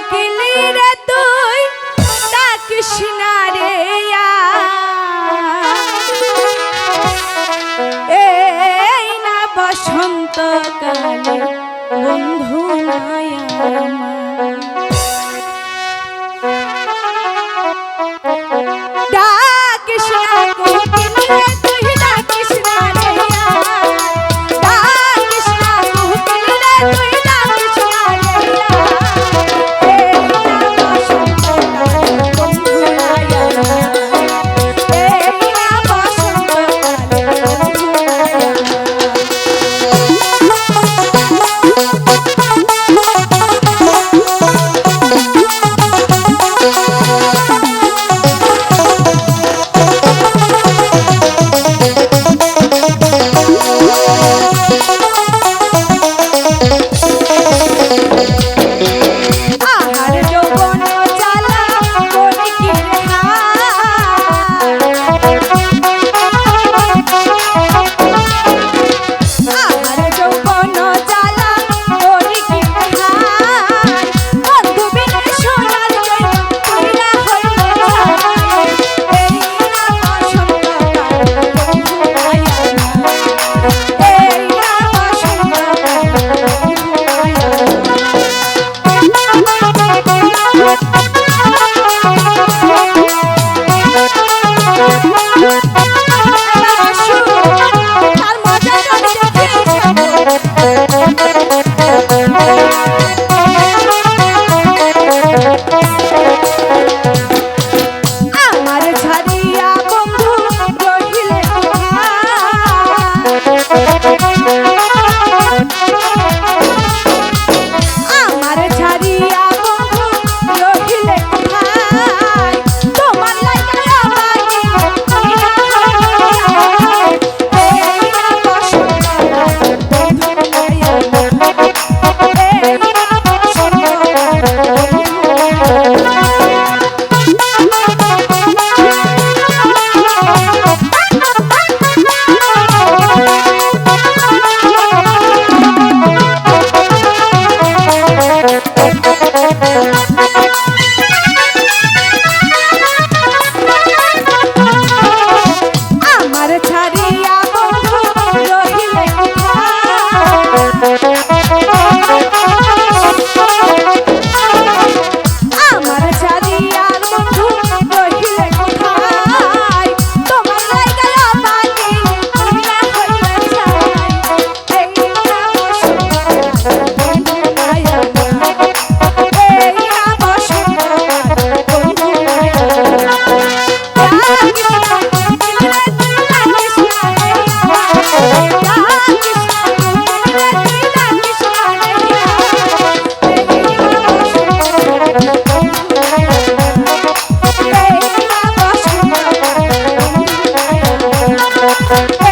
উকিলি রে তুই তা কৃষ্ণ রে এই না বসন্ত কালে বন্ধু মায়া Oh, oh, oh. Thank you.